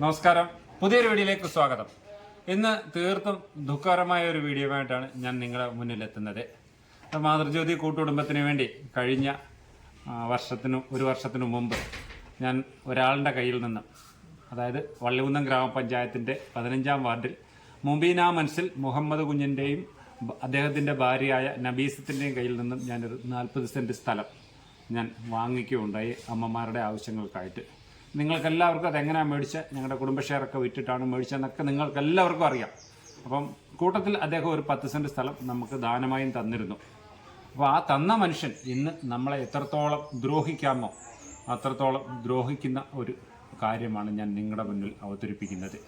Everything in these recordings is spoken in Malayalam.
നമസ്കാരം. പുതിയൊരു വീഡിയോയിലേക്ക് സ്വാഗതം. ഇന്ന് തീർത്തും ദുഃഖകരമായ ഒരു വീഡിയോയുമായിട്ടാണ് ഞാൻ നിങ്ങളുടെ മുന്നിലെത്തുന്നത്. മാതൃജ്യോതി കൂട്ടുകുടുംബത്തിന് വേണ്ടി കഴിഞ്ഞ വർഷത്തിനു ഒരു വർഷത്തിനു മുമ്പ് ഞാൻ ഒരാളുടെ കയ്യിൽ നിന്ന് അതായത് വള്ളികുന്നം ഗ്രാമപഞ്ചായത്തിന്റെ പതിനഞ്ചാം വാർഡിൽ മുബീന മനസ്സിൽ മുഹമ്മദ് കുഞ്ഞിന്റെയും അദ്ദേഹത്തിന്റെ ഭാര്യയായ നബീസത്തിന്റെയും കയ്യിൽ നിന്നും ഞാനൊരു നാൽപ്പത് സെന്റ് സ്ഥലം ഞാൻ വാങ്ങിക്കുകയുണ്ടായി അമ്മമാരുടെ ആവശ്യങ്ങൾക്കായിട്ട്. നിങ്ങൾക്കെല്ലാവർക്കും അതെങ്ങനെയാണ് മേടിച്ച്? ഞങ്ങളുടെ കുടുംബ വിറ്റിട്ടാണ് മേടിച്ചതെന്നൊക്കെ നിങ്ങൾക്ക് എല്ലാവർക്കും അറിയാം. അപ്പം കൂട്ടത്തിൽ അദ്ദേഹം ഒരു പത്ത് സെന്റ് സ്ഥലം നമുക്ക് ദാനമായും തന്നിരുന്നു. അപ്പോൾ ആ തന്ന മനുഷ്യൻ ഇന്ന് നമ്മളെ എത്രത്തോളം ദ്രോഹിക്കാമോ അത്രത്തോളം ദ്രോഹിക്കുന്ന ഒരു കാര്യമാണ് ഞാൻ നിങ്ങളുടെ മുന്നിൽ അവതരിപ്പിക്കുന്നത്.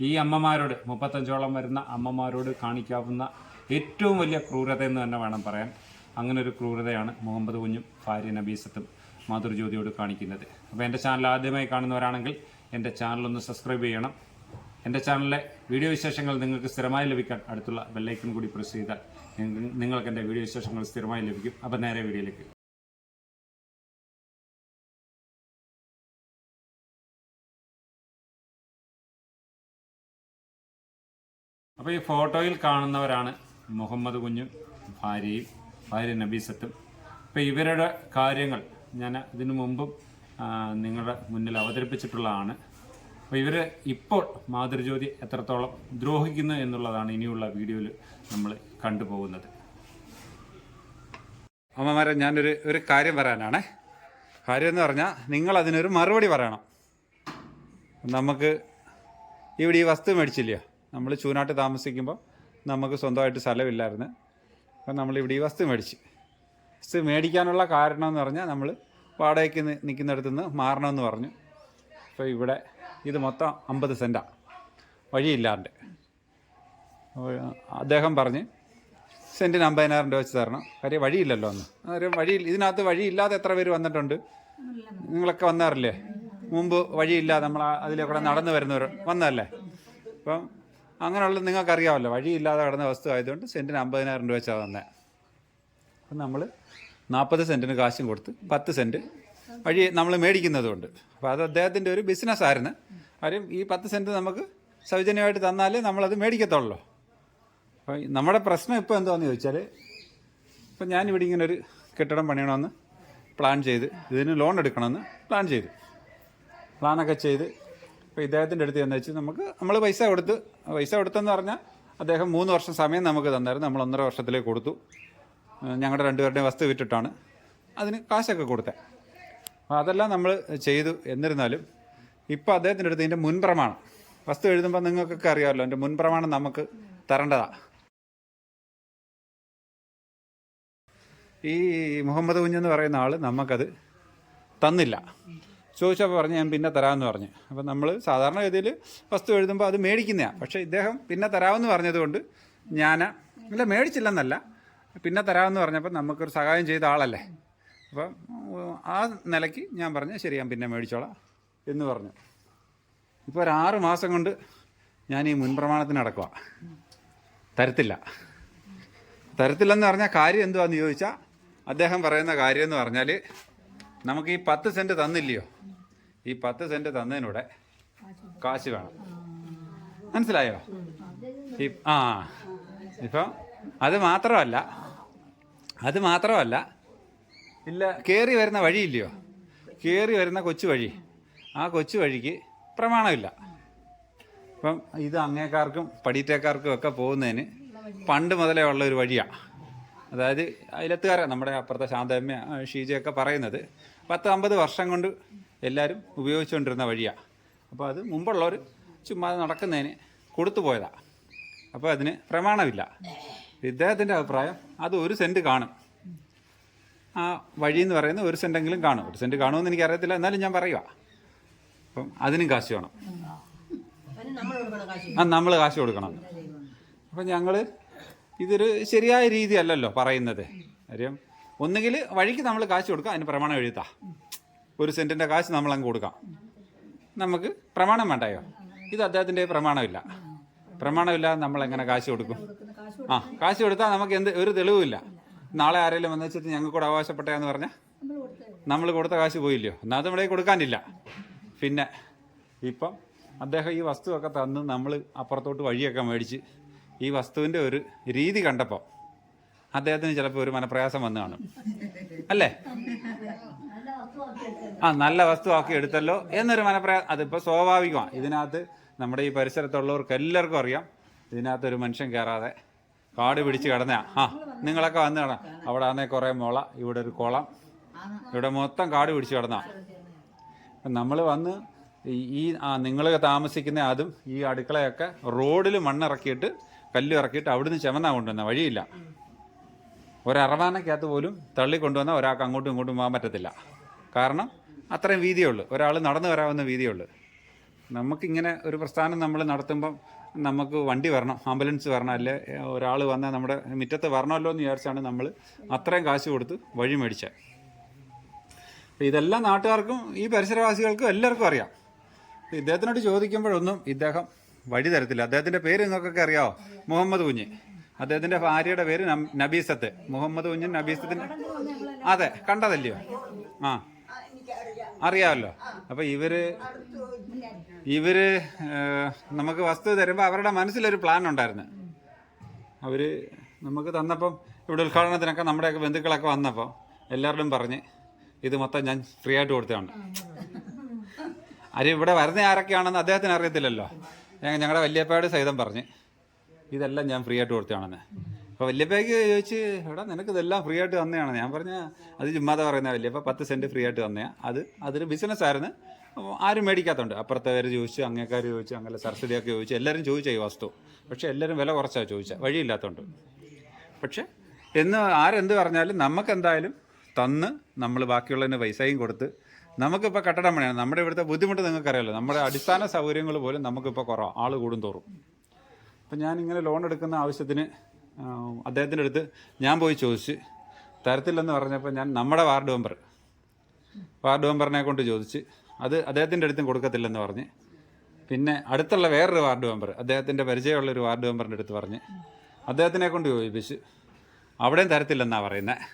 ഈ അമ്മമാരോട് മുപ്പത്തഞ്ചോളം വരുന്ന അമ്മമാരോട് കാണിക്കാവുന്ന ഏറ്റവും വലിയ ക്രൂരത എന്ന് തന്നെ വേണം പറയാൻ. അങ്ങനെ ഒരു ക്രൂരതയാണ് മുഹമ്മദ് കുഞ്ഞും ഭാര്യ നബീസത്തും. മാതൃജ്യോതിയോട് കാണിക്കുന്നത്. അപ്പോൾ എന്റെ ചാനൽ ആദ്യമായി കാണുന്നവരാണെങ്കിൽ എന്റെ ചാനലൊന്ന് സബ്സ്ക്രൈബ് ചെയ്യണം. എന്റെ ചാനലിലെ വീഡിയോ വിശേഷങ്ങൾ നിങ്ങൾക്ക് സ്ഥിരമായി ലഭിക്കാൻ അടുത്തുള്ള ബെല്ലൈക്കൺ കൂടി പ്രസ് ചെയ്താൽ നിങ്ങൾക്ക് എന്റെ വീഡിയോ വിശേഷങ്ങൾ സ്ഥിരമായി ലഭിക്കും. അപ്പോൾ നേരെ വീഡിയോയിലേക്ക്. അപ്പോൾ ഈ ഫോട്ടോയിൽ കാണുന്നവരാണ് മുഹമ്മദ് കുഞ്ഞും ഭാര്യയും ഭാര്യ നബീസത്തും. അപ്പോൾ ഇവരുടെ കാര്യങ്ങൾ ഞാൻ ഇതിനു മുമ്പും നിങ്ങളുടെ മുന്നിൽ അവതരിപ്പിച്ചിട്ടുള്ളതാണ്. അപ്പോൾ ഇവർ ഇപ്പോൾ മാതൃജ്യോതി എത്രത്തോളം ദ്രോഹിക്കുന്നു എന്നുള്ളതാണ് ഇനിയുള്ള വീഡിയോയിൽ നമ്മൾ കണ്ടുപോകുന്നത്. അമ്മമാരെ ഞാനൊരു ഒരു കാര്യം പറയാനാണേ. കാര്യം എന്ന് പറഞ്ഞാൽ നിങ്ങൾ അതിനൊരു മറുപടി പറയണം. നമുക്ക് ഇവിടെ ഈ വസ്തു മേടിച്ചില്ലയോ നമ്മൾ ചൂനാട്ട് താമസിക്കുമ്പോൾ നമുക്ക് സ്വന്തമായിട്ട് സ്ഥലമില്ലായിരുന്നു. അപ്പം നമ്മൾ ഇവിടെ ഈ വസ്തു മേടിച്ച്. മേടിക്കാനുള്ള കാരണം എന്ന് പറഞ്ഞാൽ നമ്മൾ വാടകയ്ക്ക് നിൽക്കുന്നിടത്തു നിന്ന് മാറണമെന്ന് പറഞ്ഞു. അപ്പോൾ ഇവിടെ ഇത് മൊത്തം അമ്പത് സെന്റാണ് വഴിയില്ലാണ്ട്. അദ്ദേഹം പറഞ്ഞ് സെന്റിന് അമ്പതിനായിരം രൂപ വെച്ച് തരണം. കാര്യം വഴിയില്ലല്ലോ ഒന്ന് അന്നേരം വഴി ഇതിനകത്ത് വഴിയില്ലാതെ എത്ര പേര് വന്നിട്ടുണ്ട്? നിങ്ങളൊക്കെ വന്നാറില്ലേ? മുമ്പ് വഴിയില്ലാതെ നമ്മൾ അതിലൂടെ നടന്നു വരുന്നവർ വന്നതല്ലേ? അപ്പം അങ്ങനെയുള്ള നിങ്ങൾക്കറിയാമല്ലോ. വഴിയില്ലാതെ കിടന്ന വസ്തു ആയതുകൊണ്ട് സെന്റിന് അമ്പതിനായിരം രൂപ വെച്ചാണ് തന്നെ അപ്പം നമ്മൾ നാൽപ്പത് സെന്റിന് കാശും കൊടുത്ത് പത്ത് സെന്റ് വഴി നമ്മൾ മേടിക്കുന്നതുകൊണ്ട്. അപ്പോൾ അത് അദ്ദേഹത്തിന്റെ ഒരു ബിസിനസ് ആയിരുന്നു. കാര്യം ഈ പത്ത് സെന്റ് നമുക്ക് സൗജന്യമായിട്ട് തന്നാലേ നമ്മളത് മേടിക്കത്തുള്ളൂ. അപ്പോൾ നമ്മുടെ പ്രശ്നം ഇപ്പോൾ എന്താണെന്ന് ചോദിച്ചാൽ ഇപ്പം ഞാനിവിടെ ഇങ്ങനെ ഒരു കെട്ടിടം പണിയണമെന്ന് പ്ലാൻ ചെയ്ത് ഇതിന് ലോൺ എടുക്കണമെന്ന് പ്ലാൻ ചെയ്തു. പ്ലാനൊക്കെ ചെയ്ത് ഇപ്പോൾ ഇദ്ദേഹത്തിന്റെ അടുത്ത് എന്ന് വെച്ചാൽ നമുക്ക് നമ്മൾ പൈസ കൊടുത്ത് പൈസ കൊടുത്തെന്ന് പറഞ്ഞാൽ അദ്ദേഹം മൂന്ന് വർഷം സമയം നമുക്ക് തന്നായിരുന്നു. നമ്മൾ ഒന്നര വർഷത്തിലേക്ക് കൊടുത്തു. ഞങ്ങളുടെ രണ്ടുപേരുടെയും വസ്തു വിറ്റിട്ടാണ് അതിന് കാശൊക്കെ കൊടുത്തത് അതെല്ലാം നമ്മൾ ചെയ്തു. എന്നിരുന്നാലും ഇപ്പോൾ അദ്ദേഹത്തിന്റെ അടുത്ത് ഇതിന്റെ മുൻപ്രമാണം. വസ്തു എഴുതുമ്പോൾ നിങ്ങൾക്കൊക്കെ അറിയാമല്ലോ എന്റെ മുൻപ്രമാണം നമുക്ക് തരേണ്ടതാണ് ഈ മുഹമ്മദ് കുഞ്ഞെന്ന് പറയുന്ന ആൾ നമുക്കത് തന്നില്ല. ചോദിച്ചപ്പോൾ പറഞ്ഞ് ഞാൻ പിന്നെ തരാമെന്ന് പറഞ്ഞു. അപ്പം നമ്മൾ സാധാരണ ഗതിയിൽ വസ്തു എഴുതുമ്പോൾ അത് മേടിക്കുന്നതാണ് പക്ഷേ ഇദ്ദേഹം പിന്നെ തരാമെന്ന് പറഞ്ഞതുകൊണ്ട് ഞാൻ ഇല്ല മേടിച്ചില്ലെന്നല്ല. പിന്നെ തരാമെന്ന് പറഞ്ഞപ്പോൾ നമുക്കൊരു സഹായം ചെയ്ത ആളല്ലേ? അപ്പം ആ നിലയ്ക്ക് ഞാൻ പറഞ്ഞു ശരി ഞാൻ പിന്നെ മേടിച്ചോളാം എന്ന് പറഞ്ഞു. ഇപ്പോൾ ഒരു ആറ് മാസം കൊണ്ട് ഞാൻ ഈ മുൻപ്രമാണത്തിന് അടക്കുക തരത്തില്ല. തരത്തില്ലെന്ന് പറഞ്ഞാൽ കാര്യം എന്തുവാന്ന് ചോദിച്ചാൽ അദ്ദേഹം പറയുന്ന കാര്യം എന്ന് പറഞ്ഞാൽ നമുക്ക് ഈ പത്ത് സെന്റ് തന്നില്ലയോ? ഈ പത്ത് സെന്റ് തന്നതിനൂടെ കാശ് വേണം. മനസ്സിലായോ? ഈ ആ ഇപ്പം അത് മാത്രമല്ല അത് മാത്രമല്ല ഇല്ല കയറി വരുന്ന വഴിയില്ലയോ? കയറി വരുന്ന കൊച്ചു വഴി. ആ കൊച്ചു വഴിക്ക് പ്രമാണമില്ല. ഇപ്പം ഇത് അങ്ങേക്കാർക്കും പടിയറ്റേക്കാർക്കും ഒക്കെ പോകുന്നതിന് പണ്ട് മുതലേ ഉള്ള ഒരു വഴിയാണ് അതായത് അതിലെത്തുകാരെ നമ്മുടെ അപ്പുറത്തെ ശാന്തമ്മ ഷീജയൊക്കെ പറയുന്നത്. പത്ത് അമ്പത് വർഷം കൊണ്ട് എല്ലാവരും ഉപയോഗിച്ചുകൊണ്ടിരുന്ന വഴിയാണ് അപ്പോൾ അത് മുമ്പുള്ളവർ ചുമ്മാ നടക്കുന്നതിന് കൊടുത്തു പോയതാണ് അപ്പോൾ അതിന് പ്രമാണമില്ല. ഇദ്ദേഹത്തിന്റെ അഭിപ്രായം അത് ഒരു സെന്റ് കാണും. ആ വഴി എന്ന് പറയുന്നത് ഒരു സെന്റെങ്കിലും കാണും. ഒരു സെന്റ് കാണുമെന്ന് എനിക്കറിയത്തില്ല. എന്നാലും ഞാൻ പറയുക അപ്പം അതിനും കാശ് വേണം. ആ നമ്മൾ കാശ് കൊടുക്കണം. അപ്പം ഞങ്ങൾ ഇതൊരു ശരിയായ രീതി അല്ലല്ലോ പറയുന്നത്. കാര്യം ഒന്നുകിൽ വഴിക്ക് നമ്മൾ കാശ് കൊടുക്കാം അതിന് പ്രമാണം എഴുതാ. ഒരു സെന്റിന്റെ കാശ് നമ്മളങ്ങ് കൊടുക്കാം. നമുക്ക് പ്രമാണം വേണ്ടായോ? ഇത് അദ്ദേഹത്തിന്റെ പ്രമാണമില്ല. പ്രമാണമില്ലാതെ നമ്മൾ എങ്ങനെ കാശ് കൊടുക്കും? ആ കാശ് കൊടുത്താൽ നമുക്ക് എന്ത് ഒരു തെളിവില്ല നാളെ ആരെങ്കിലും വന്നു വെച്ചിട്ട് ഞങ്ങൾക്ക് കൂടെ അവകാശപ്പെട്ടതെന്ന് പറഞ്ഞാൽ നമ്മൾ കൊടുത്ത കാശ് പോയില്ലയോ? എന്നാൽ കയ്യിൽ കൊടുക്കാനില്ല. പിന്നെ ഇപ്പം അദ്ദേഹം ഈ വസ്തുവൊക്കെ തന്ന് നമ്മൾ അപ്പുറത്തോട്ട് വഴിയൊക്കെ മേടിച്ച് ഈ വസ്തുവിന്റെ ഒരു രീതി കണ്ടപ്പോൾ അദ്ദേഹത്തിന് ചിലപ്പോൾ ഒരു മനപ്രയാസം വന്നു കാണും. അല്ലേ? ആ നല്ല വസ്തുവാക്കി എടുത്തല്ലോ എന്നൊരു മനപ്രയാസം അതിപ്പോൾ സ്വാഭാവികമാണ് ഇതിനകത്ത് നമ്മുടെ ഈ പരിസരത്തുള്ളവർക്ക് എല്ലാവർക്കും അറിയാം. ഇതിനകത്തൊരു മനുഷ്യൻ കയറാതെ കാട് പിടിച്ച് കിടന്ന ആ നിങ്ങളൊക്കെ വന്ന് കാണാം. അവിടെ ആന്നേ കുറേ മുള ഇവിടെ ഒരു കുളം ഇവിടെ മൊത്തം കാട് പിടിച്ച് കിടന്നാ. നമ്മൾ വന്ന് ഈ- ആ നിങ്ങൾ താമസിക്കുന്ന അതും ഈ അടുക്കളയൊക്കെ റോഡിൽ മണ്ണിറക്കിയിട്ട് കല്ല് ഇറക്കിയിട്ട് അവിടുന്ന് ചെമന്നാ കൊണ്ടുവന്ന വഴിയില്ല. ഒരറവാനക്കകത്ത് പോലും തള്ളി തള്ളിക്കൊണ്ടുവന്നാൽ ഒരാൾക്ക് അങ്ങോട്ടും ഇങ്ങോട്ടും പോകാൻ പറ്റത്തില്ല. കാരണം അത്രയും വീതിയുള്ളൂ. ഒരാൾ നടന്നു വരാവുന്ന വീതിയേ ഉള്ളൂ നമുക്കിങ്ങനെ ഒരു പ്രസ്ഥാനം നമ്മൾ നടത്തുമ്പം നമുക്ക് വണ്ടി വരണം ആംബുലൻസ് വരണം അല്ലെ ഒരാൾ വന്നാൽ നമ്മുടെ മുറ്റത്ത് വരണമല്ലോ എന്ന് വിചാരിച്ചാണ് നമ്മൾ അത്രയും കാശ് കൊടുത്ത് വഴി മേടിച്ചത് ഇതെല്ലാം നാട്ടുകാർക്കും ഈ പരിസരവാസികൾക്കും എല്ലാവർക്കും അറിയാം. ഇദ്ദേഹത്തിനോട് ചോദിക്കുമ്പോഴൊന്നും ഇദ്ദേഹം വഴി തരത്തില്ല. അദ്ദേഹത്തിന്റെ പേര് നിങ്ങൾക്കൊക്കെ അറിയാമോ മുഹമ്മദ് കുഞ്ഞ്. അദ്ദേഹത്തിന്റെ ഭാര്യയുടെ പേര് നബീസത്ത്. മുഹമ്മദ് കുഞ്ഞും നബീസത്തിന്റെ അതെ കണ്ടതല്ലയോ? ആ. അറിയാമല്ലോ. അപ്പോൾ ഇവർ ഇവർ നമുക്ക് വസ്തു തരുമ്പോൾ അവരുടെ മനസ്സിലൊരു പ്ലാൻ ഉണ്ടായിരുന്നു. അവർ നമുക്ക് തന്നപ്പം ഇവിടെ ഉദ്ഘാടനത്തിനൊക്കെ നമ്മുടെയൊക്കെ ബന്ധുക്കളൊക്കെ വന്നപ്പോൾ എല്ലാവരോടും പറഞ്ഞ് ഇത് മൊത്തം ഞാൻ ഫ്രീ ആയിട്ട് കൊടുത്തതാണ്. ആരും ഇവിടെ വരുന്ന ആരൊക്കെയാണെന്ന് അദ്ദേഹത്തിന് അറിയത്തില്ലല്ലോ. ഞങ്ങളുടെ വല്യപ്പാട് സഹിതം പറഞ്ഞ് ഇതെല്ലാം ഞാൻ ഫ്രീ ആയിട്ട് കൊടുത്തതാണെന്ന്. അപ്പോൾ വല്യപ്പയ്ക്ക് ചോദിച്ച് എടാ നിനക്ക് ഇതെല്ലാം ഫ്രീ ആയിട്ട് തന്നെയാണ്. ഞാൻ പറഞ്ഞ അത് ചുമ്മാതെ പറയുന്ന വല്യപ്പ പത്ത് സെന്റ് ഫ്രീ ആയിട്ട് തന്നെയാണ് അത് അതൊരു ബിസിനസ് ആയിരുന്നു. ആരും മേടിക്കാത്തതുണ്ട്. അപ്പുറത്തെ പേര് ചോദിച്ചു അങ്ങേക്കാർ ചോദിച്ചു അങ്ങനെ സരസ്വതിയൊക്കെ ചോദിച്ചു. എല്ലാവരും ചോദിച്ചാൽ ഈ വസ്തു. പക്ഷേ എല്ലാവരും വില കുറച്ചാണ് ചോദിച്ചാൽ വഴിയില്ലാത്തതുകൊണ്ട് പക്ഷേ എന്ന് ആരെന്ത് പറഞ്ഞാലും നമുക്ക് എന്തായാലും തന്ന് നമ്മൾ ബാക്കിയുള്ളതിന് പൈസയും കൊടുത്ത് നമുക്കിപ്പോൾ കട്ടടം പണിയാണ്. നമ്മുടെ ഇവിടുത്തെ ബുദ്ധിമുട്ട് നിങ്ങൾക്കറിയാലോ. നമ്മുടെ അടിസ്ഥാന സൗകര്യങ്ങൾ പോലും നമുക്കിപ്പോൾ കുറവാണ് ആൾ കൂടും തോറും അപ്പം ഞാനിങ്ങനെ ലോൺ എടുക്കുന്ന ആവശ്യത്തിന് അദ്ദേഹത്തിന്റെ അടുത്ത് ഞാൻ പോയി ചോദിച്ച് തരത്തില്ലെന്ന് പറഞ്ഞപ്പോൾ ഞാൻ നമ്മുടെ വാർഡ് മെമ്പർ വാർഡ് മെമ്പറിനെ കൊണ്ട് ചോദിച്ച് അത് അദ്ദേഹത്തിന്റെ അടുത്തും കൊടുക്കത്തില്ലെന്ന് പറഞ്ഞ് പിന്നെ അടുത്തുള്ള വേറൊരു വാർഡ് മെമ്പർ അദ്ദേഹത്തിന്റെ പരിചയമുള്ള ഒരു വാർഡ് മെമ്പറിന്റെ അടുത്ത് പറഞ്ഞ് അദ്ദേഹത്തിനെ കൊണ്ട് ചോദിപ്പിച്ച് അവിടെയും തരത്തില്ലെന്നാണ് പറയുന്നത്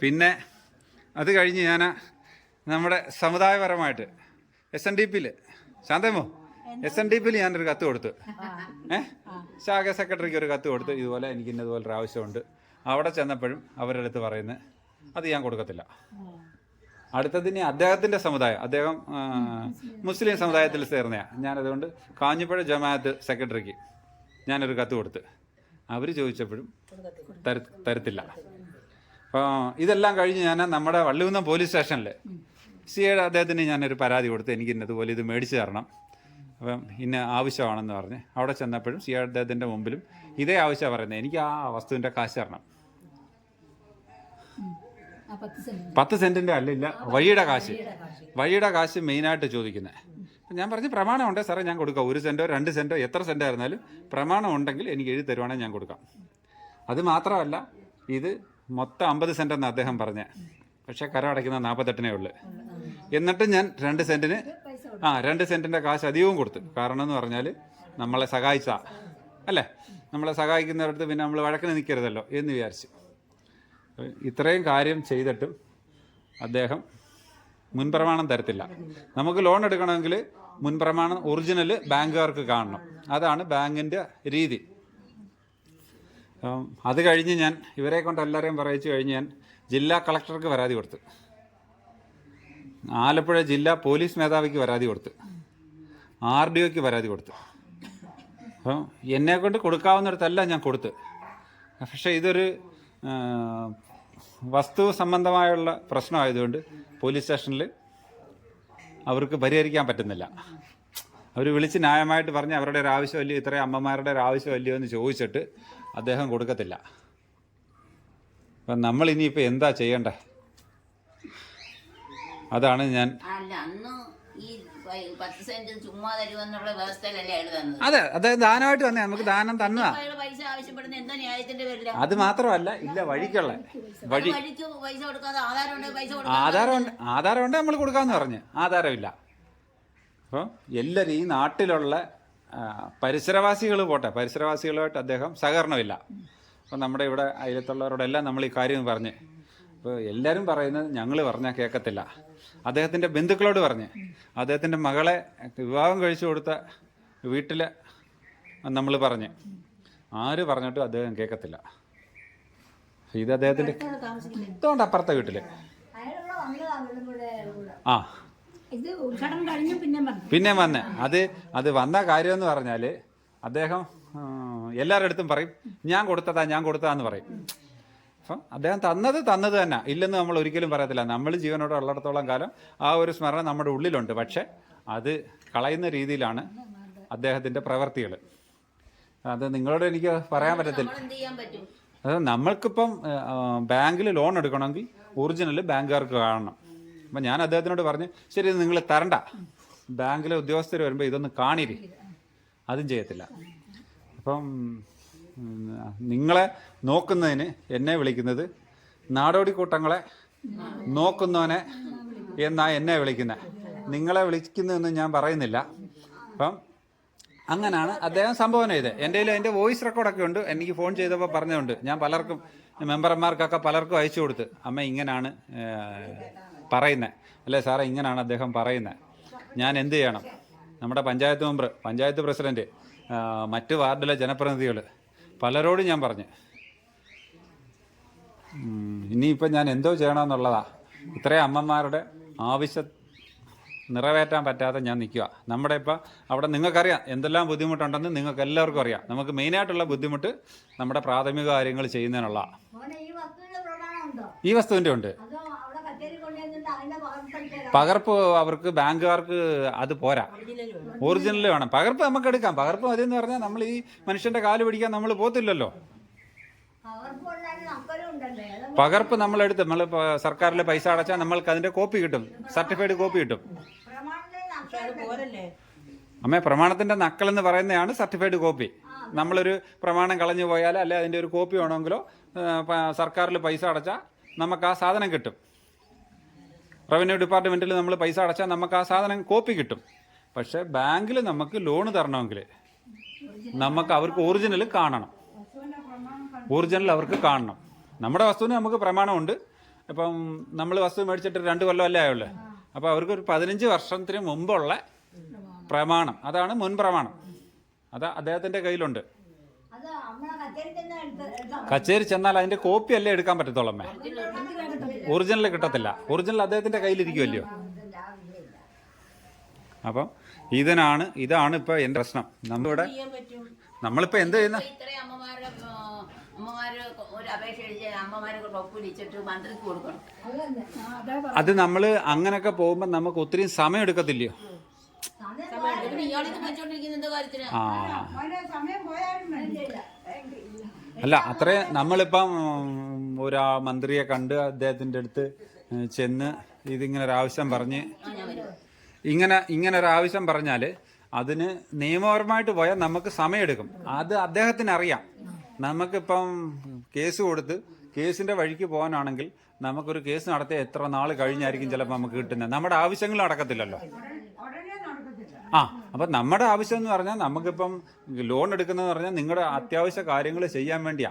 പിന്നെ അത് കഴിഞ്ഞ് ഞാൻ നമ്മുടെ സമുദായപരമായിട്ട് എസ് എൻ ഡി പിയിൽ ശാന്തമോ? എസ് എൻ ഡി പിയിൽ ഞാനൊരു കത്ത് കൊടുത്തു. ഏഹ് ശാഖ സെക്രട്ടറിക്ക് ഒരു കത്ത് കൊടുത്ത് ഇതുപോലെ എനിക്ക് ഇന്നതുപോലെ ആവശ്യമുണ്ട്. അവിടെ ചെന്നപ്പോഴും അവരുടെ അടുത്ത് പറയുന്നത് അത് ഞാൻ കൊടുക്കത്തില്ല. അടുത്തതിന് അദ്ദേഹത്തിന്റെ സമുദായം. അദ്ദേഹം മുസ്ലിം സമുദായത്തിൽ ചേർന്നെയാണ് ഞാനതുകൊണ്ട് കാഞ്ഞിപ്പുഴ ജമാഅത്ത് സെക്രട്ടറിക്ക് ഞാനൊരു കത്ത് കൊടുത്ത്. അവർ ചോദിച്ചപ്പോഴും തര തരത്തില്ല. അപ്പോൾ ഇതെല്ലാം കഴിഞ്ഞ് ഞാൻ നമ്മുടെ വള്ളികുന്നം പോലീസ് സ്റ്റേഷനിൽ സി ഐയുടെ അദ്ദേഹത്തിന് ഞാനൊരു പരാതി കൊടുത്ത് എനിക്ക് ഇന്നതുപോലെ ഇത് മേടിച്ച് തരണം. അപ്പം ഇന്ന ആവശ്യമാണെന്ന് പറഞ്ഞ് അവിടെ ചെന്നപ്പോഴും സി അദ്ദേഹത്തിന്റെ മുമ്പിലും ഇതേ ആവശ്യമാണ് പറയുന്നത്. എനിക്ക് ആ വസ്തുവിന്റെ കാശ് തരണം. പത്ത് സെന്റിന്റെ. അല്ലില്ല വഴിയുടെ കാശ്. വഴിയുടെ കാശ്. മെയിനായിട്ട് ചോദിക്കുന്നത് ഞാൻ പറഞ്ഞ് പ്രമാണമുണ്ട് സാറേ ഞാൻ കൊടുക്കാം. ഒരു സെന്റോ രണ്ട് സെന്റോ എത്ര സെന്റ് ആയിരുന്നാലും പ്രമാണം ഉണ്ടെങ്കിൽ എനിക്ക് എഴുതി തരുവാണെങ്കിൽ ഞാൻ കൊടുക്കാം. അത് മാത്രമല്ല ഇത് മൊത്തം അമ്പത് സെന്റെന്ന് അദ്ദേഹം പറഞ്ഞ. പക്ഷേ കരം അടയ്ക്കുന്ന നാൽപ്പത്തെട്ടിനേ ഉള്ളു. എന്നിട്ടും ഞാൻ രണ്ട് സെന്റിന് ആ രണ്ട് സെന്റിന്റെ കാശ് അധികവും കൊടുത്തു. കാരണം എന്ന് പറഞ്ഞാൽ നമ്മളെ സഹായിച്ച അല്ലേ? നമ്മളെ സഹായിക്കുന്നവരുടെ സഹായിക്കുന്നവരടുത്ത് പിന്നെ നമ്മൾ വഴക്കിന് നിൽക്കരുതല്ലോ എന്ന് വിചാരിച്ചു. ഇത്രയും കാര്യം ചെയ്തിട്ടും അദ്ദേഹം മുൻപ്രമാണം തരത്തില്ല. നമുക്ക് ലോൺ എടുക്കണമെങ്കിൽ മുൻപ്രമാണം ഒറിജിനൽ ബാങ്കുകാർക്ക് കാണണം. അതാണ് ബാങ്കിന്റെ രീതി. അത് കഴിഞ്ഞ് ഞാൻ ഇവരെ കൊണ്ട് എല്ലാവരെയും പറയിച്ചു കഴിഞ്ഞ് ഞാൻ ജില്ലാ കളക്ടർക്ക് പരാതി കൊടുത്തു. ആലപ്പുഴ ജില്ലാ പോലീസ് മേധാവിക്ക് പരാതി കൊടുത്തു. ആർ ഡി ഒക്ക് പരാതി കൊടുത്തു. അപ്പം എന്നെ കൊണ്ട് കൊടുക്കാവുന്നിടത്തല്ല ഞാൻ കൊടുത്ത്. പക്ഷേ ഇതൊരു വസ്തു സംബന്ധമായുള്ള പ്രശ്നമായതുകൊണ്ട് പോലീസ് സ്റ്റേഷനിൽ അവർക്ക് പരിഹരിക്കാൻ പറ്റുന്നില്ല. അവർ വിളിച്ച് ന്യായമായിട്ട് പറഞ്ഞ് അവരുടെ ഒരു ആവശ്യമല്ലയോ ഇത്രയും അമ്മമാരുടെ ഒരു ആവശ്യമല്ലയോ എന്ന് ചോദിച്ചിട്ട് അദ്ദേഹം കൊടുക്കത്തില്ല. അപ്പം നമ്മൾ ഇനിയിപ്പോൾ എന്താ ചെയ്യണ്ടേ? അതാണ് ഞാൻ അല്ല അന്ന് ഈ പ- പത്ത് സെന്റ് ചുമ്മാ തരുമെന്നുള്ള വ്യവസ്ഥയിലല്ലേ അയാൾ തന്നത്? അതെ അതായത് ദാനമായിട്ട് തന്നെ നമുക്ക് ദാനം തന്നതാ. അയാൾ പൈസ ആവശ്യപ്പെടുന്ന എന്താ ന്യായത്തിന്റെ പേരില? അത് മാത്രമല്ല ഇല്ല വഴിക്കുള്ള വഴി വഴിക്ക് പൈസ കൊടുക്കാതെ ആധാരം ഉണ്ടെങ്കിൽ പൈസ കൊടുക്കാം ആധാരമുണ്ട് ആധാരമുണ്ട് നമ്മൾ കൊടുക്കാന്ന് പറഞ്ഞ്. ആധാരമില്ല. അപ്പോൾ എല്ലാവരും ഈ നാട്ടിലുള്ള പരിസരവാസികൾ പോട്ടെ പരിസരവാസികളുമായിട്ട് അദ്ദേഹം സഹകരണമില്ല. അപ്പം നമ്മുടെ ഇവിടെ അയലത്തുള്ളവരോടെല്ലാം നമ്മൾ ഈ കാര്യം പറഞ്ഞ്. അപ്പോൾ എല്ലാവരും പറയുന്നത് ഞങ്ങൾ പറഞ്ഞാൽ കേൾക്കത്തില്ല അദ്ദേഹത്തിന്റെ ബന്ധുക്കളോട് പറഞ്ഞ്. അദ്ദേഹത്തിന്റെ മകളെ വിവാഹം കഴിച്ചു കൊടുത്ത വീട്ടിൽ നമ്മൾ പറഞ്ഞ്. ആര് പറഞ്ഞിട്ടും അദ്ദേഹം കേൾക്കത്തില്ല ഇത് അദ്ദേഹത്തിന്റെ ഇത്തോണ്ട് അപ്പുറത്തെ വീട്ടിൽ അയാളിവിടെ വന്നതാ വീടും കൂടെ കൂടെ ആ പിന്നെ വന്നു. അത് അത് വന്ന കാര്യം എന്ന് പറഞ്ഞാൽ അദ്ദേഹം എല്ലാവരുടെ അടുത്തും പറയും ഞാൻ കൊടുത്തതാ ഞാൻ കൊടുത്തതാന്ന് പറയും. അപ്പം അദ്ദേഹം തന്നത് തന്നത് തന്നെ. ഇല്ലെന്ന് നമ്മൾ ഒരിക്കലും പറയത്തില്ല. നമ്മൾ ജീവനോടെ ഉള്ളിടത്തോളം കാലം ആ ഒരു സ്മരണ നമ്മുടെ ഉള്ളിലുണ്ട്. പക്ഷെ അത് കളയുന്ന രീതിയിലാണ് അദ്ദേഹത്തിന്റെ പ്രവൃത്തികൾ അത് നിങ്ങളോട് എനിക്ക് പറയാൻ പറ്റത്തില്ല. അത് നമ്മൾക്കിപ്പം ബാങ്കിൽ ലോൺ എടുക്കണമെങ്കിൽ ഒറിജിനൽ ബാങ്കുകാർക്ക് കാണണം. അപ്പം ഞാൻ അദ്ദേഹത്തിനോട് പറഞ്ഞു ശരി ഇത് നിങ്ങൾ തരണ്ട. ബാങ്കിലെ ഉദ്യോഗസ്ഥർ വരുമ്പോൾ ഇതൊന്ന് കാണിരി. അതും ചെയ്യത്തില്ല. അപ്പം നിങ്ങളെ നോക്കുന്നതിന് എന്നെ വിളിക്കുന്നത് നാടോടി കൂട്ടങ്ങളെ നോക്കുന്നവനെ എന്നാ എന്നെ വിളിക്കുന്നത് നിങ്ങളെ വിളിക്കുന്നതെന്ന് ഞാൻ പറയുന്നില്ല. അപ്പം അങ്ങനെയാണ് അദ്ദേഹം സംഭവന ചെയ്തത്. എന്റെ കയ്യിൽ എന്റെ വോയിസ് റെക്കോർഡൊക്കെ ഉണ്ട്. എനിക്ക് ഫോൺ ചെയ്തപ്പോൾ പറഞ്ഞുണ്ട് ഞാൻ പലർക്കും മെമ്പർമാർക്കൊക്കെ പലർക്കും അയച്ചു കൊടുത്ത്. അമ്മ ഇങ്ങനെയാണ് പറയുന്നത് അല്ലേ സാറേ ഇങ്ങനെയാണ് അദ്ദേഹം പറയുന്നത് ഞാൻ എന്ത് ചെയ്യണം? നമ്മുടെ പഞ്ചായത്ത് മെമ്പർ പഞ്ചായത്ത് പ്രസിഡന്റ് ആ, മറ്റ് വാർഡിലെ ജനപ്രതിനിധികൾ പലരോടും ഞാൻ പറഞ്ഞു. ഇനിയിപ്പോൾ ഇനിയിപ്പം ഞാൻ എന്തോ ചെയ്യണമെന്നുള്ളതാ. ഇത്രയും അമ്മമാരുടെ ആവശ്യം നിറവേറ്റാൻ പറ്റാതെ ഞാൻ നിൽക്കുക. നമ്മുടെ ഇപ്പം അവിടെ നിങ്ങൾക്കറിയാം എന്തെല്ലാം ബുദ്ധിമുട്ടുണ്ടെന്ന് നിങ്ങൾക്ക് എല്ലാവർക്കും അറിയാം. നമുക്ക് മെയിനായിട്ടുള്ള ബുദ്ധിമുട്ട് നമ്മുടെ പ്രാഥമിക കാര്യങ്ങൾ ചെയ്യുന്നതിനുള്ള ഈ വസ്തുവിന്റെ ഉണ്ട് അതോ അവിടെ കച്ചേരി കൊണ്ടുവന്നിട്ട് അതിന്റെ പകർപ്പെടുത്തരാ പകർപ്പ് അവർക്ക് ബാങ്കുകാർക്ക് അത് പോരാ. ഒറിജിനൽ വേണം. പകർപ്പ് നമുക്ക് എടുക്കാം. പകർപ്പ് മതി എന്ന് പറഞ്ഞാൽ നമ്മൾ ഈ മനുഷ്യന്റെ കാൽ പിടിക്കാൻ നമ്മൾ പോത്തില്ലല്ലോ. പകർപ്പ് നമ്മൾ എടുത്ത് നമ്മൾ സർക്കാരിലെ പൈസ അടച്ചാൽ നമ്മൾക്ക് അതിന്റെ കോപ്പി കിട്ടും. സർട്ടിഫൈഡ് കോപ്പി കിട്ടും. അമ്മേ പ്രമാണത്തിന്റെ നക്കൽ എന്ന് പറയുന്നതാണ് സർട്ടിഫൈഡ് കോപ്പി. നമ്മളൊരു പ്രമാണം കളഞ്ഞു പോയാൽ അല്ലെ അതിന്റെ ഒരു കോപ്പി വേണമെങ്കിലോ സർക്കാരിൽ പൈസ അടച്ചാൽ നമുക്ക് ആ സാധനം കിട്ടും. റവന്യൂ ഡിപ്പാർട്ട്മെന്റിൽ നമ്മൾ പൈസ അടച്ചാൽ നമുക്ക് ആ സാധനം കോപ്പി കിട്ടും. പക്ഷേ ബാങ്കിൽ നമുക്ക് ലോൺ തരണമെങ്കിൽ നമുക്ക് അവർക്ക് ഒറിജിനൽ കാണണം. ഒറിജിനൽ അവർക്ക് കാണണം. നമ്മുടെ വസ്തുവിന് നമുക്ക് പ്രമാണമുണ്ട്. ഇപ്പം നമ്മൾ വസ്തു മേടിച്ചിട്ട് രണ്ട് കൊല്ലം അല്ലേ ആയുള്ളൂ. അപ്പോൾ അവർക്ക് ഒരു പതിനഞ്ച് വർഷത്തിന് മുമ്പുള്ള പ്രമാണം. അതാണ് മുൻ പ്രമാണം. അത് അദ്ദേഹത്തിന്റെ കയ്യിലുണ്ട്. കച്ചേരി ചെന്നാൽ അതിന്റെ കോപ്പി അല്ലേ എടുക്കാൻ പറ്റത്തുള്ളൂ അമ്മേ. ഒറിജിനൽ കിട്ടത്തില്ല. ഒറിജിനൽ അദ്ദേഹത്തിന്റെ കയ്യിലിരിക്കുമല്ലോ അപ്പം ഇതിനാണ് ഇതാണ് ഇപ്പോൾ എന്റെ പ്രശ്നം. നമ്മളിവിടെ നമ്മളിപ്പോൾ എന്ത് ചെയ്യുന്ന അത് നമ്മൾ അങ്ങനെയൊക്കെ പോകുമ്പോൾ നമുക്ക് ഒത്തിരി സമയം എടുക്കത്തില്ലയോ? ആ. അല്ല അത്രേ നമ്മളിപ്പം ഒരാ മന്ത്രിയെ കണ്ട് അദ്ദേഹത്തിന്റെ അടുത്ത് ചെന്ന് ഇതിങ്ങനെ ഒരാവശ്യം പറഞ്ഞ് ഇങ്ങനെ ഇങ്ങനെ ഒരാവശ്യം പറഞ്ഞാൽ അതിന് നിയമപരമായിട്ട് പോയാൽ നമുക്ക് സമയമെടുക്കും. അത് അദ്ദേഹത്തിന് അറിയാം നമുക്കിപ്പം കേസ് കൊടുത്ത് കേസിന്റെ വഴിക്ക് പോകാനാണെങ്കിൽ നമുക്കൊരു കേസ് നടത്തിയ എത്ര നാൾ കഴിഞ്ഞായിരിക്കും ചിലപ്പോൾ നമുക്ക് കിട്ടുന്നത്? നമ്മുടെ ഉടനെ നടക്കത്തില്ല ആ അപ്പം നമ്മുടെ ആവശ്യം എന്ന് പറഞ്ഞാൽ നമുക്കിപ്പം ലോൺ എടുക്കുന്നതെന്ന് പറഞ്ഞാൽ നിങ്ങളുടെ അത്യാവശ്യ കാര്യങ്ങൾ ചെയ്യാൻ വേണ്ടിയാ.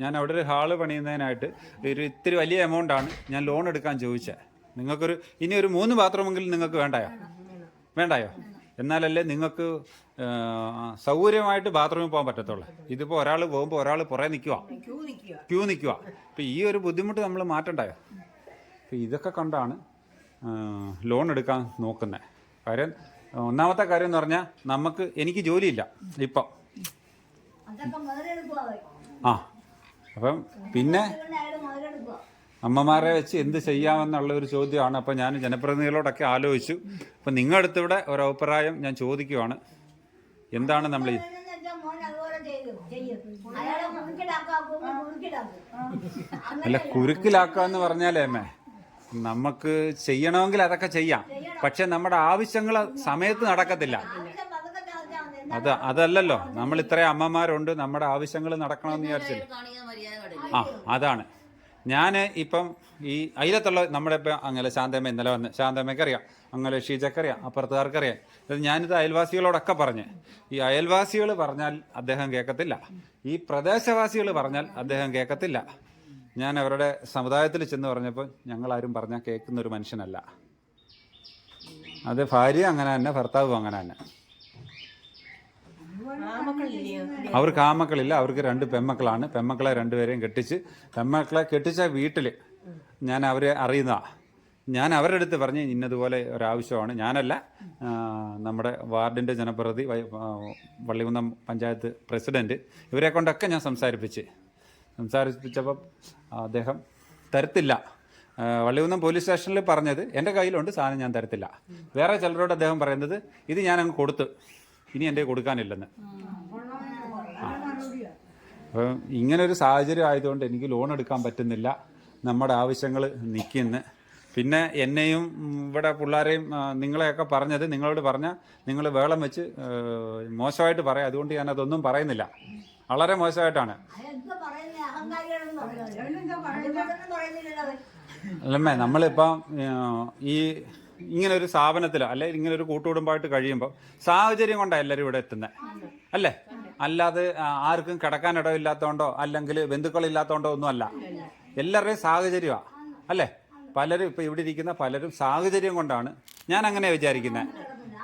ഞാൻ അവിടെ ഒരു ഹാൾ പണിയുന്നതിനായിട്ട് ഒരു ഇത്തിരി വലിയ എമൗണ്ടാണ് ഞാൻ ലോൺ എടുക്കാൻ ചോദിച്ചത് നിങ്ങൾക്കൊരു ഇനി ഒരു മൂന്ന് ബാത്റൂമെങ്കിലും നിങ്ങൾക്ക് വേണ്ടായോ? വേണ്ടായോ? എന്നാലല്ലേ നിങ്ങൾക്ക് സൗകര്യമായിട്ട് ബാത്റൂമിൽ പോകാൻ പറ്റത്തുള്ളൂ. ഇതിപ്പോൾ ഒരാൾ പോകുമ്പോൾ ഒരാൾ പുറേ നിൽക്കുക ക്യൂ നിൽക്കുക ഇപ്പം ഈ ഒരു ബുദ്ധിമുട്ട് നമ്മൾ മാറ്റണ്ടായോ? അപ്പം ഇതൊക്കെ കണ്ടാണ് ലോൺ എടുക്കാൻ നോക്കുന്നത് കാര്യം ഒന്നാമത്തെ കാര്യം എന്ന് പറഞ്ഞാൽ നമുക്ക് എനിക്ക് ജോലിയില്ല ഇപ്പം. ആ അപ്പം പിന്നെ അമ്മമാരെ വെച്ച് എന്ത് ചെയ്യാമെന്നുള്ള ഒരു ചോദ്യമാണ്. അപ്പം ഞാൻ ജനപ്രതിനിധികളോടൊക്കെ ആലോചിച്ചു. അപ്പം ഒരു അഭിപ്രായം ഞാൻ ചോദിക്കുവാണ്. എന്താണ് നമ്മൾ അല്ല കുരുക്കിലാക്കുക എന്ന് പറഞ്ഞാലേ അമ്മേ. നമുക്ക് ചെയ്യണമെങ്കിൽ അതൊക്കെ ചെയ്യാം. പക്ഷെ നമ്മുടെ ആവശ്യങ്ങൾ സമയത്ത് നടക്കത്തില്ല. അത് അതല്ലല്ലോ. നമ്മൾ ഇത്രയും അമ്മമാരുണ്ട്. നമ്മുടെ ആവശ്യങ്ങൾ നടക്കണമെന്ന് വിചാരിച്ചില്ല. ആ അതാണ്. ഞാൻ ഇപ്പം ഈ അയിലത്തുള്ള നമ്മുടെ ഇപ്പം അങ്ങനെ ശാന്തമ്മ ഇന്നലെ വന്ന് ശാന്തമ്മയ്ക്ക് അറിയാം. അങ്ങനെ ഷീജക്കറിയാം അപ്പുറത്തുകാർക്കറിയാം ഇത് ഞാനിത് അയൽവാസികളോടൊക്കെ പറഞ്ഞ്. ഈ അയൽവാസികൾ പറഞ്ഞാൽ അദ്ദേഹം കേൾക്കത്തില്ല. ഈ പ്രദേശവാസികൾ പറഞ്ഞാൽ അദ്ദേഹം കേൾക്കത്തില്ല. ഞാൻ അവരുടെ സമുദായത്തിൽ ചെന്ന് പറഞ്ഞപ്പോൾ ഞങ്ങളാരും പറഞ്ഞാൽ കേൾക്കുന്ന ഒരു മനുഷ്യനല്ല. അത് ഭാര്യ അങ്ങനെ തന്നെ ഭർത്താവും അങ്ങനെ തന്നെ. അവർക്ക് ആമക്കളില്ല അവർക്ക് രണ്ട് പെമ്മക്കളാണ്. പെമ്മക്കളെ രണ്ടുപേരെയും കെട്ടിച്ച് പെമ്മക്കളെ കെട്ടിച്ച വീട്ടിൽ ഞാൻ അവരെ അറിയുന്ന ഞാൻ അവരുടെ അടുത്ത് പറഞ്ഞ് ഇന്നതുപോലെ ഒരാവശ്യമാണ്. ഞാനല്ല നമ്മുടെ വാർഡിന്റെ ജനപ്രതി വള്ളികുന്നം പഞ്ചായത്ത് പ്രസിഡന്റ് ഇവരെ കൊണ്ടൊക്കെ ഞാൻ സംസാരിപ്പിച്ച്. സംസാരിപ്പിച്ചപ്പം അദ്ദേഹം തരത്തില്ല. വള്ളികുന്നം പോലീസ് സ്റ്റേഷനിൽ പറഞ്ഞത് എന്റെ കയ്യിലുണ്ട് സാധനം ഞാൻ തരത്തില്ല. വേറെ ചിലരോട് അദ്ദേഹം പറയുന്നത് ഇത് ഞാൻ അങ്ങ് കൊടുത്ത് ഇനി എന്റെ കൊടുക്കാനില്ലെന്ന്. അപ്പം ഇങ്ങനൊരു സാഹചര്യം ആയതുകൊണ്ട് എനിക്ക് ലോൺ എടുക്കാൻ പറ്റുന്നില്ല. നമ്മുടെ ആവശ്യങ്ങൾ നിൽക്കുന്നു. പിന്നെ എന്നെയും ഇവിടെ പിള്ളേരെയും നിങ്ങളെയൊക്കെ പറഞ്ഞത് നിങ്ങളോട് പറഞ്ഞാൽ നിങ്ങൾ വേളം വെച്ച് മോശമായിട്ട് പറയാം. അതുകൊണ്ട് ഞാൻ അതൊന്നും പറയുന്നില്ല. വളരെ മോശമായിട്ടാണ്. അല്ലമ്മേ നമ്മളിപ്പം ഈ ഇങ്ങനെ ഒരു സ്ഥാപനത്തിലോ അല്ലെ ഇങ്ങനെ ഒരു കൂട്ടുകുടുംബമായിട്ട് കഴിയുമ്പോൾ സാഹചര്യം കൊണ്ടാണ് എല്ലാവരും ഇവിടെ എത്തുന്നത് അല്ലേ? അല്ലാതെ ആർക്കും കിടക്കാൻ ഇടമില്ലാത്തതുകൊണ്ടോ അല്ലെങ്കിൽ ബന്ധുക്കളില്ലാത്തതുകൊണ്ടോ ഒന്നും അല്ല എല്ലാവരുടെയും സാഹചര്യമാണ് അല്ലേ? പലരും ഇപ്പം ഇവിടെ ഇരിക്കുന്ന പലരും സാഹചര്യം കൊണ്ടാണ് ഞാൻ അങ്ങനെ വിചാരിക്കുന്നത്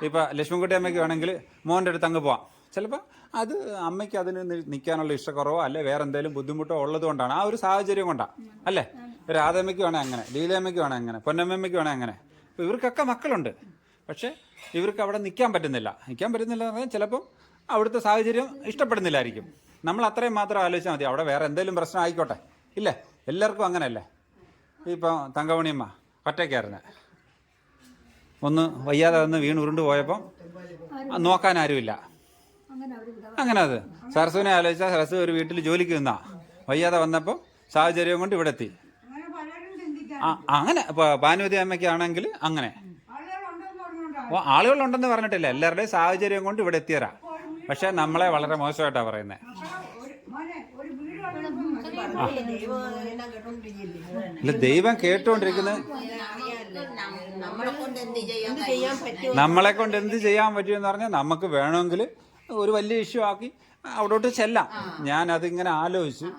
ഇപ്പം ലക്ഷ്മിക്കുട്ടി അമ്മയ്ക്ക് വേണമെങ്കിൽ മോന്റെ അടുത്ത് അങ്ങ് പോവാം. ചിലപ്പോൾ അത് അമ്മയ്ക്ക് അതിന് നിൽക്കാനുള്ള ഇഷ്ടക്കുറവോ അല്ലെ വേറെ എന്തെങ്കിലും ബുദ്ധിമുട്ടോ ഉള്ളത് കൊണ്ടാണ്. ആ ഒരു സാഹചര്യം കൊണ്ടാണ് അല്ലേ? രാധമ്മയ്ക്ക് വേണേൽ അങ്ങനെ ലീലയമ്മയ്ക്ക് വേണേൽ അങ്ങനെ പൊന്നമ്മയ്ക്ക് വേണേൽ അങ്ങനെ. അപ്പോൾ ഇവർക്കൊക്കെ മക്കളുണ്ട്. പക്ഷേ ഇവർക്ക് അവിടെ നിൽക്കാൻ പറ്റുന്നില്ല. നിൽക്കാൻ പറ്റുന്നില്ല എന്ന് പറഞ്ഞാൽ ചിലപ്പം അവിടുത്തെ സാഹചര്യം ഇഷ്ടപ്പെടുന്നില്ലായിരിക്കും. നമ്മൾ അത്രയും മാത്രം ആലോചിച്ചാൽ മതി. അവിടെ വേറെ എന്തെങ്കിലും പ്രശ്നം ആയിക്കോട്ടെ. ഇല്ലേ? എല്ലാവർക്കും അങ്ങനെയല്ലേ? ഇപ്പം തങ്കമണിയമ്മ ഒറ്റയ്ക്കായിരുന്നു. ഒന്ന് വയ്യാതെ വന്ന് വീണ് ഉരുണ്ട് പോയപ്പം നോക്കാൻ ആരുമില്ല. അങ്ങനെ അത് സരസുവിനെ ആലോചിച്ചാൽ സരസു ഒരു വീട്ടിൽ ജോലിക്ക് നിന്നാ. വയ്യാതെ വന്നപ്പോൾ സാഹചര്യം കൊണ്ട് ഇവിടെ എത്തി അങ്ങനെ ഭാനുവതി അമ്മയ്ക്കാണെങ്കിൽ അങ്ങനെ. ആളുകളുണ്ടെന്ന് പറഞ്ഞിട്ടില്ല. എല്ലാവരുടെയും സാഹചര്യം കൊണ്ട് ഇവിടെ എത്തിയരാ പക്ഷെ നമ്മളെ വളരെ മോശമായിട്ടാണ് പറയുന്നത് ഇല്ല ദൈവം കേട്ടുകൊണ്ടിരിക്കുന്നത് നമ്മളെ കൊണ്ട് എന്ത് ചെയ്യാൻ പറ്റും നമ്മളെ കൊണ്ട് എന്ത് ചെയ്യാൻ പറ്റുമെന്ന് പറഞ്ഞാൽ നമുക്ക് വേണമെങ്കിൽ ഒരു വലിയ ഇഷ്യൂ ആക്കി അവിടോട്ട് ചെല്ലാം. ഞാൻ അതിങ്ങനെ ആലോചിച്ചു.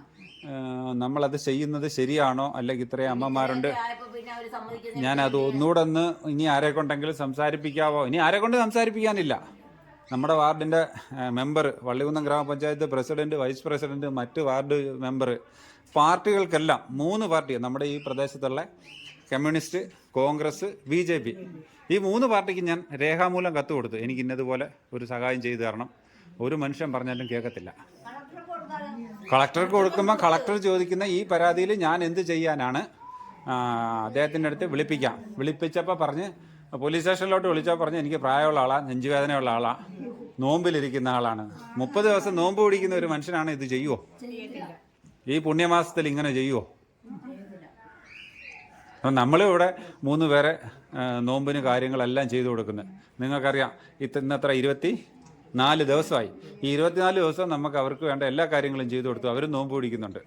നമ്മൾ നമ്മളത് ചെയ്യുന്നത് ശരിയാണോ? അല്ലെങ്കിൽ ഇത്രയും അമ്മമാരുണ്ട്. ഞാൻ അത് ഒന്നുകൂടെ ഒന്ന് ഇനി ആരെ കൊണ്ടെങ്കിലും സംസാരിപ്പിക്കാവോ? ഇനി ആരെ കൊണ്ട് സംസാരിപ്പിക്കാനില്ല. നമ്മുടെ വാർഡിന്റെ member Vallikunnam Grama Panchayat president vice president മറ്റ് വാർഡ് മെമ്പർ പാർട്ടികൾക്കെല്ലാം മൂന്ന് പാർട്ടി നമ്മുടെ ഈ പ്രദേശത്തുള്ള communist Congress B J P. ഈ മൂന്ന് പാർട്ടിക്ക് ഞാൻ രേഖാമൂലം കത്ത് കൊടുത്തു. എനിക്ക് ഇന്നതുപോലെ ഒരു സഹായം ചെയ്തു തരണം. ഒരു മനുഷ്യൻ പറഞ്ഞാലും കേൾക്കത്തില്ല. കളക്ടർക്ക് കൊടുക്കുമ്പോൾ കളക്ടർ ചോദിക്കുന്ന ഈ പരാതിയിൽ ഞാൻ എന്ത് ചെയ്യാനാണ്? അദ്ദേഹത്തിന്റെ അടുത്ത് വിളിപ്പിക്കാം. വിളിപ്പിച്ചപ്പോൾ പറഞ്ഞ് പോലീസ് സ്റ്റേഷനിലോട്ട് വിളിച്ചാൽ പറഞ്ഞ് എനിക്ക് പ്രായമുള്ള ആളാണ് നെഞ്ചുവേദനയുള്ള ആളാണ് നോമ്പിലിരിക്കുന്ന ആളാണ്. മുപ്പത് ദിവസം നോമ്പ് പിടിക്കുന്ന ഒരു മനുഷ്യനാണ് ഇത് ചെയ്യുമോ ഈ പുണ്യമാസത്തിൽ ഇങ്ങനെ ചെയ്യുമോ നമ്മളിവിടെ മൂന്ന് പേരെ നോമ്പിന് കാര്യങ്ങളെല്ലാം ചെയ്തു കൊടുക്കുന്നത് നിങ്ങൾക്കറിയാം ഇത്ര ഇന്നത്ര ഇരുപത്തി നാല് ദിവസമായി. ഈ ഇരുപത്തിനാല് ദിവസം നമുക്ക് അവർക്ക് വേണ്ട എല്ലാ കാര്യങ്ങളും ചെയ്തു കൊടുത്തു. അവരും നോമ്പ് പിടിക്കുന്നുണ്ട്.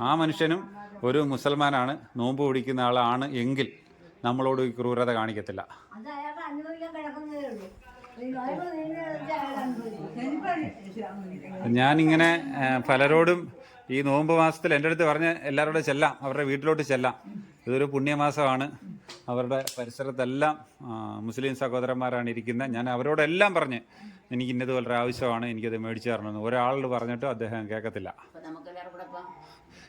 ആ മനുഷ്യനും ഒരു മുസൽമാനാണ്. നോമ്പ് പിടിക്കുന്ന ആളാണ് എങ്കിൽ നമ്മളോട് ഈ ക്രൂരത കാണിക്കത്തില്ല. ഞാനിങ്ങനെ പലരോടും ഈ നോമ്പ് മാസത്തിൽ എന്റെ അടുത്ത് പറഞ്ഞ് എല്ലാവരോടും ചെല്ലാം അവരുടെ വീട്ടിലോട്ട് ചെല്ലാം. ഇതൊരു പുണ്യമാസമാണ്. അവരുടെ പരിസരത്തെല്ലാം മുസ്ലിം സഹോദരന്മാരാണ് ഇരിക്കുന്നത് ഞാൻ അവരോടെല്ലാം പറഞ്ഞ് എനിക്ക് ഇന്നതുപോലെ ആവശ്യമാണ് എനിക്കത് മേടിച്ചു തരണമെന്ന്. ഒരാളോട് പറഞ്ഞിട്ട് അദ്ദേഹം കേൾക്കത്തില്ല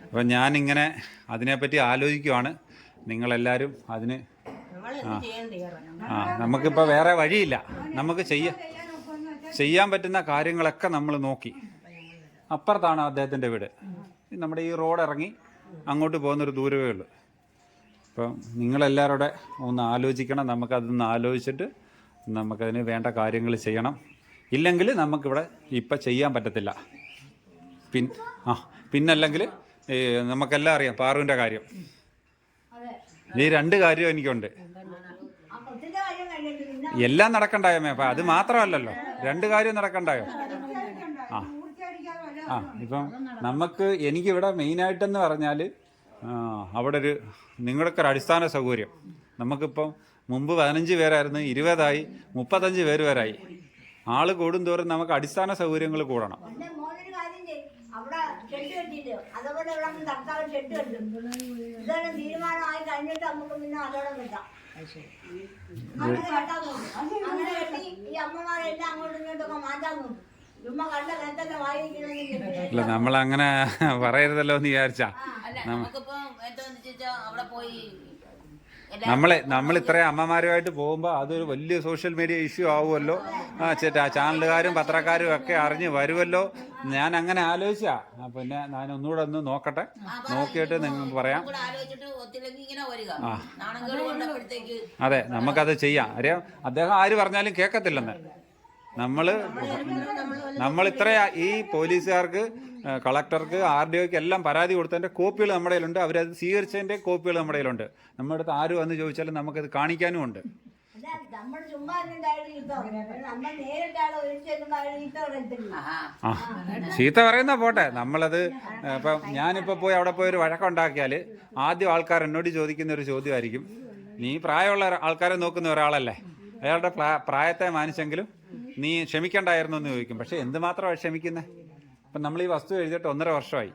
അപ്പൊ ഞാനിങ്ങനെ അതിനെപ്പറ്റി ആലോചിക്കുവാണ്. നിങ്ങളെല്ലാവരും അതിന് ആ നമുക്കിപ്പോൾ വേറെ വഴിയില്ല. നമുക്ക് ചെയ്യ ചെയ്യാൻ പറ്റുന്ന കാര്യങ്ങളൊക്കെ നമ്മൾ നോക്കി. അപ്പുറത്താണ് അദ്ദേഹത്തിന്റെ വീട്. നമ്മുടെ ഈ റോഡ് ഇറങ്ങി അങ്ങോട്ട് പോകുന്നൊരു ദൂരമേ ഉള്ളൂ. അപ്പം നിങ്ങളെല്ലാവരുടെ ഒന്ന് ആലോചിക്കണം. നമുക്കതൊന്ന് ആലോചിച്ചിട്ട് നമുക്കതിന് വേണ്ട കാര്യങ്ങൾ ചെയ്യണം. ഇല്ലെങ്കിൽ നമുക്കിവിടെ ഇപ്പം ചെയ്യാൻ പറ്റത്തില്ല. പിൻ ആ പിന്നല്ലെങ്കിൽ നമുക്കെല്ലാം അറിയാം പാറുവിന്റെ കാര്യം. ഈ രണ്ട് കാര്യം എനിക്കുണ്ട്. എല്ലാം നടക്കണ്ടായോ അപ്പം അത് മാത്രമല്ലല്ലോ. രണ്ട് കാര്യം നടക്കണ്ടായോ? ആ ആ ഇപ്പം നമുക്ക് എനിക്കിവിടെ മെയിനായിട്ടെന്ന് പറഞ്ഞാൽ അവിടെ ഒരു നിങ്ങളുടെ ഒരു അടിസ്ഥാന സൗകര്യം. നമുക്കിപ്പം മുമ്പ് പതിനഞ്ച് പേരായിരുന്നു ഇരുപതായി മുപ്പത്തഞ്ച് പേര് വരായി ആൾ കൂടുന്തോറും നമുക്ക് അടിസ്ഥാന സൗകര്യങ്ങൾ കൂടണം. അവിടെ ഷെഡ് കെട്ടിയിട്ട് അതേപോലെ ഇവിടെ തൽക്കാലം ഷെഡ് കെട്ട് കെട്ടും. ഇതെല്ലാം തീരുമാനമായി കഴിഞ്ഞിട്ട് നമുക്ക് പിന്നെ അതോടെ കെട്ടാം അങ്ങനെ കെട്ടാൻ നോക്കും അങ്ങനെ കെട്ടി ഈ അമ്മമാരെല്ലാം അങ്ങോട്ടും ഇങ്ങോട്ടൊക്കെ മാറ്റാൻ നോക്കും ചുമ്മാ നമ്മൾ അങ്ങനെ അല്ല പറയരുതല്ലോ എന്ന് വിചാരിച്ചാ. അല്ല നമ്മളെ നമ്മൾ ഇത്രയും അമ്മമാരുമായിട്ട് പോകുമ്പോൾ അതൊരു വലിയ സോഷ്യൽ മീഡിയ ഇഷ്യൂ ആവുമല്ലോ. ആ ചേട്ടാ ചാനലുകാരും പത്രക്കാരും ഒക്കെ അറിഞ്ഞ് വരുമല്ലോ. ഞാൻ അങ്ങനെ ആലോചിച്ചാ. പിന്നെ ഞാൻ ഒന്നുകൂടെ ഒന്ന് നോക്കട്ടെ. നോക്കിയിട്ട് നിങ്ങൾക്ക് പറയാം. അതെ നമുക്കത് ചെയ്യാം. അറിയാം? അദ്ദേഹം ആര് പറഞ്ഞാലും കേൾക്കത്തില്ലെന്ന് നമ്മൾ നമ്മൾ ഇത്ര ഈ പോലീസുകാർക്ക് കളക്ടർക്ക് ആർ ഡി ഒക്ക് എല്ലാം പരാതി കൊടുത്തതിന്റെ കോപ്പികൾ നമ്മുടെ കയ്യിലുണ്ട്. അവരത് സ്വീകരിച്ചതിന്റെ കോപ്പികൾ നമ്മുടെ കയ്യിലുണ്ട്. നമ്മുടെ അടുത്ത് ആര് വന്ന് ചോദിച്ചാലും നമുക്കത് കാണിക്കാനും ഉണ്ട്. നമ്മൾ ചീത്ത നമ്മൾ പറയുന്ന പോട്ടെ. നമ്മളത് ഇപ്പം ഞാനിപ്പോൾ പോയി അവിടെ പോയി ഒരു വഴക്കുണ്ടാക്കിയാൽ ആദ്യം ആൾക്കാർ എന്നോട് ചോദിക്കുന്ന ഒരു ചോദ്യമായിരിക്കും. നീ പ്രായമുള്ള ആൾക്കാരെ നോക്കുന്ന ഒരാളല്ലേ? അയാളുടെ പ്രായത്തെ മാനിച്ചെങ്കിലും നീ ക്ഷമിക്കണ്ടായിരുന്നു എന്ന് ചോദിക്കും. പക്ഷെ എന്തുമാത്രമാണ് ക്ഷമിക്കുന്നത്? അപ്പം നമ്മൾ ഈ വസ്തു എഴുതിയിട്ട് ഒന്നര വർഷമായി.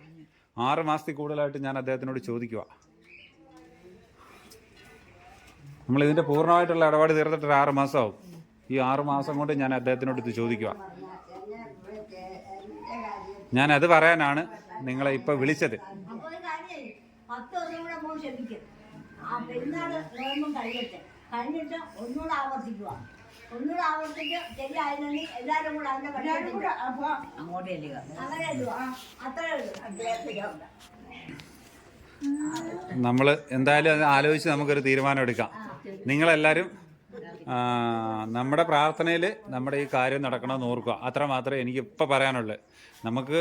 ആറ് മാസത്തിൽ കൂടുതലായിട്ട് ഞാൻ അദ്ദേഹത്തിനോട് ചോദിക്കുക നമ്മൾ ഇതിന്റെ പൂർണമായിട്ടുള്ള ഇടപാട് തീർത്തിട്ട് ഒരു ആറ് മാസമാവും. ഈ ആറ് മാസം കൊണ്ട് ഞാൻ അദ്ദേഹത്തിനോട് ഇത് ചോദിക്കുക ഞാൻ അത് പറയാനാണ് നിങ്ങളെ ഇപ്പൊ വിളിച്ചത്. ആവർത്തിക്കുക ഒന്നുകൂടെ ആവർത്തിച്ച് ശരിയായിരുന്നെങ്കിൽ എല്ലാവരും കൂടെ അതിന്റെ എല്ലാവരും കൂടെ അങ്ങോട്ട് ചെല്ലുക അങ്ങനെ എഴുതുക അത്രേ ഉള്ളൂ. നമ്മൾ എന്തായാലും അത് ആലോചിച്ച് നമുക്കൊരു തീരുമാനം എടുക്കാം. നിങ്ങളെല്ലാവരും ആ, നമ്മുടെ പ്രാർത്ഥനയിൽ നമ്മുടെ ഈ കാര്യം നടക്കണമെന്ന് ഓർക്കുക. അത്ര മാത്രമേ എനിക്ക് ഇപ്പോൾ പറയാനുള്ളൂ. നമുക്ക്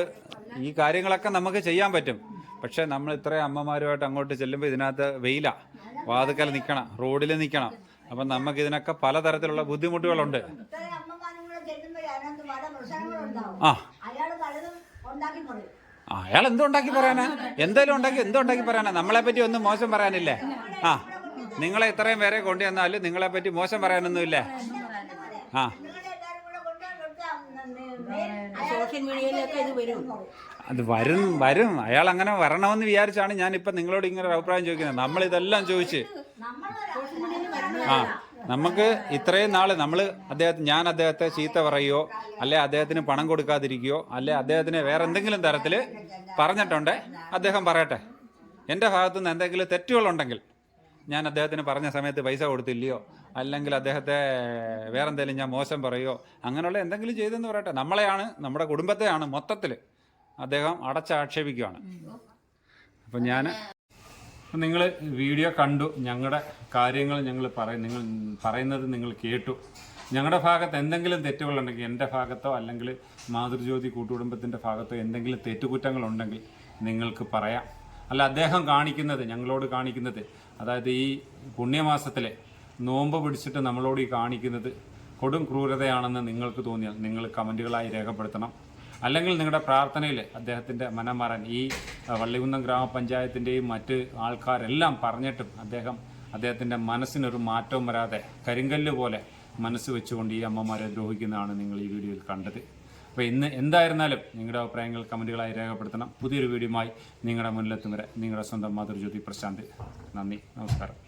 ഈ കാര്യങ്ങളൊക്കെ നമുക്ക് ചെയ്യാൻ പറ്റും. പക്ഷേ നമ്മൾ ഇത്രയും അമ്മമാരുമായിട്ട് അങ്ങോട്ട് ചെല്ലുമ്പോൾ ഇതിനകത്ത് വെയിലാണ് വാതുക്കൽ നിൽക്കണം റോഡിൽ നിൽക്കണം അപ്പം നമുക്ക് ഇതിനൊക്കെ പലതരത്തിലുള്ള ബുദ്ധിമുട്ടുകളുണ്ട്. ആ. അയാൾ പലതും ഉണ്ടാക്കി പറയും. ആ, എന്തുണ്ടാക്കി പറയാനാ? എന്തായാലും ഉണ്ടാക്കി എന്തുണ്ടാക്കി പറയാനാ? നമ്മളെ പറ്റി ഒന്നും മോശം പറയാനില്ലേ? ആ നിങ്ങളെ ഇത്രയും പേരെ കൊണ്ടുവന്നാലും നിങ്ങളെ പറ്റി മോശം പറയാനൊന്നുമില്ല? ആ. സോഷ്യൽ മീഡിയയിലൊക്കെ ഇത് വരും. അത് വരും വരും. അയാൾ അങ്ങനെ വരണമെന്ന് വിചാരിച്ചാണ് ഞാൻ ഇപ്പം നിങ്ങളോട് ഇങ്ങനെ അഭിപ്രായം ചോദിക്കുന്നത്. നമ്മൾ ഇതെല്ലാം ചോദിച്ച്. ആ നമുക്ക് ഇത്രയും നാൾ നമ്മൾ അദ്ദേഹത്തെ ഞാൻ അദ്ദേഹത്തെ ചീത്ത പറയുകയോ അല്ലെ അദ്ദേഹത്തിന് പണം കൊടുക്കാതിരിക്കുകയോ അല്ലെ അദ്ദേഹത്തിന് വേറെ എന്തെങ്കിലും തരത്തിൽ പറഞ്ഞിട്ടുണ്ട് അദ്ദേഹം പറയട്ടെ. എന്റെ ഭാഗത്തു നിന്ന് എന്തെങ്കിലും തെറ്റുകളുണ്ടെങ്കിൽ ഞാൻ അദ്ദേഹത്തിന് പറഞ്ഞ സമയത്ത് പൈസ കൊടുത്തില്ലയോ അല്ലെങ്കിൽ അദ്ദേഹത്തെ വേറെന്തെങ്കിലും ഞാൻ മോശം പറയുകയോ അങ്ങനെയുള്ള എന്തെങ്കിലും ചെയ്തെന്ന് പറയട്ടെ. നമ്മളെയാണ് നമ്മുടെ കുടുംബത്തെയാണ് മൊത്തത്തിൽ അദ്ദേഹം അടച്ചാക്ഷേപിക്കുകയാണ് അപ്പം ഞാൻ നിങ്ങൾ വീഡിയോ കണ്ടു ഞങ്ങളുടെ കാര്യങ്ങൾ ഞങ്ങൾ പറയും നിങ്ങൾ പറയുന്നത് നിങ്ങൾ കേട്ടു. ഞങ്ങളുടെ ഭാഗത്ത് എന്തെങ്കിലും തെറ്റുകളുണ്ടെങ്കിൽ എന്റെ ഭാഗത്തോ അല്ലെങ്കിൽ മാതൃജ്യോതി കൂട്ടുകുടുംബത്തിന്റെ ഭാഗത്തോ എന്തെങ്കിലും തെറ്റുകുറ്റങ്ങളുണ്ടെങ്കിൽ നിങ്ങൾക്ക് പറയാം. അല്ല അദ്ദേഹം കാണിക്കുന്നത് ഞങ്ങളോട് കാണിക്കുന്നത് അതായത് ഈ പുണ്യമാസത്തിലെ നോമ്പ് പിടിച്ചിട്ട് നമ്മളോട് ഈ കാണിക്കുന്നത് കൊടും ക്രൂരതയാണെന്ന് നിങ്ങൾക്ക് തോന്നിയാൽ നിങ്ങൾ കമന്റുകളായി രേഖപ്പെടുത്തണം. അല്ലെങ്കിൽ നിങ്ങളുടെ പ്രാർത്ഥനയിൽ അദ്ദേഹത്തിന്റെ മനം മാറാൻ ഈ വള്ളികുന്നം ഗ്രാമപഞ്ചായത്തിന്റെയും മറ്റ് ആൾക്കാരെല്ലാം പറഞ്ഞിട്ടും അദ്ദേഹം അദ്ദേഹത്തിന്റെ മനസ്സിനൊരു മാറ്റവും വരാതെ കരിങ്കല്ല് പോലെ മനസ്സ് വെച്ചുകൊണ്ട് ഈ അമ്മമാരെ ദ്രോഹിക്കുന്നതാണ് നിങ്ങൾ ഈ വീഡിയോയിൽ കണ്ടത്. അപ്പോൾ ഇന്ന് എന്തായിരുന്നാലും നിങ്ങളുടെ അഭിപ്രായങ്ങൾ കമന്റുകളായി രേഖപ്പെടുത്തണം. പുതിയൊരു വീഡിയോയുമായി നിങ്ങളുടെ മുന്നിലെത്തും വരെ നിങ്ങളുടെ സ്വന്തം മാതൃജ്യോതി പ്രശാന്ത്. നന്ദി. നമസ്കാരം.